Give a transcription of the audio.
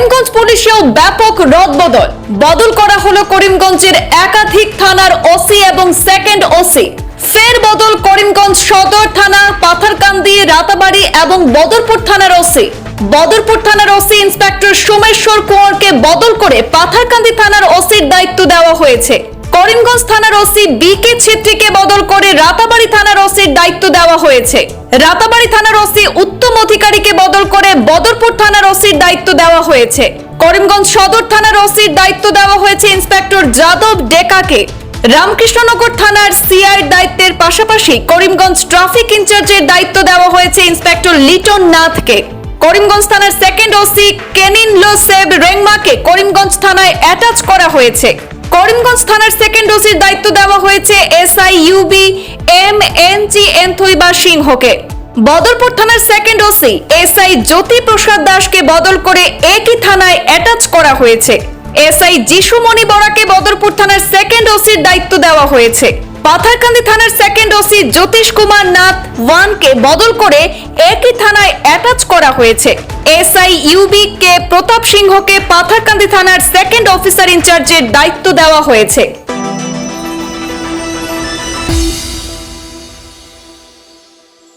করিমগঞ্জ পুলিশেও ব্যাপক রদবদল। বদল করা হলো করিমগঞ্জের একাধিক থানার ওসি এবং সেকেন্ড ওসি। ফের বদল করিমগঞ্জ সদর থানা পাথারকান্দি, রাতাবাড়ি এবং বদরপুর থানার ওসি। বদরপুর থানার ওসি ইন্সপেক্টর সোমেশ্বর কুঁয়ারকে বদল করে পাথারকান্দি থানার ওসির দায়িত্ব দেওয়া হয়েছে। করিমগঞ্জ থানার ওসি বি কে ছেত্রীকে বদল করে রাতাবাড়ি থানার ওসির দায়িত্ব দেওয়া হয়েছে। রাতাবাড়ি থানার ওসি বদল করে বদরপুর থানার ওসির দায়িত্ব দেওয়া হয়েছে। করিমগঞ্জ সদর থানার ওসির দায়িত্ব দেওয়া হয়েছে ইন্সপেক্টর যাদব ডেকাকে। রামকৃষ্ণনগর থানার সিআইর দায়িত্বের পাশাপাশি করিমগঞ্জ ট্রাফিক ইনচার্জের দায়িত্ব দেওয়া হয়েছে ইন্সপেক্টর লিটন নাথকে। করিমগঞ্জ থানার সেকেন্ড ওসি কেনিন লোসেব রেংমাকে করিমগঞ্জ থানায় অ্যাটাচ করা হয়েছে। করিমগঞ্জ থানার সেকেন্ড ওসির দায়িত্ব দেওয়া হয়েছে এসআই ইউবি এম এন জি এনথইবা সিংহকে। বদরপুর থানার second OC SI Jyoti Prasad দাসকে বদল করে একই থানায় অ্যাটাচ করা হয়েছে। এসআই যিশুমণি বরাকে বদরপুর থানার সেকেন্ড ওসির দায়িত্ব দেওয়া হয়েছে। পাথারকান্দি থানার সেকেন্ড ওসি জ্যোতিষ কুমার নাথ ওয়ানকে বদল করে একই থানায় অ্যাটাচ করা হয়েছে। এসআই ইউবি কে প্রতাপ সিংহকে পাথারকান্দি থানার সেকেন্ড অফিসার ইনচার্জের দায়িত্ব দেওয়া হয়েছে।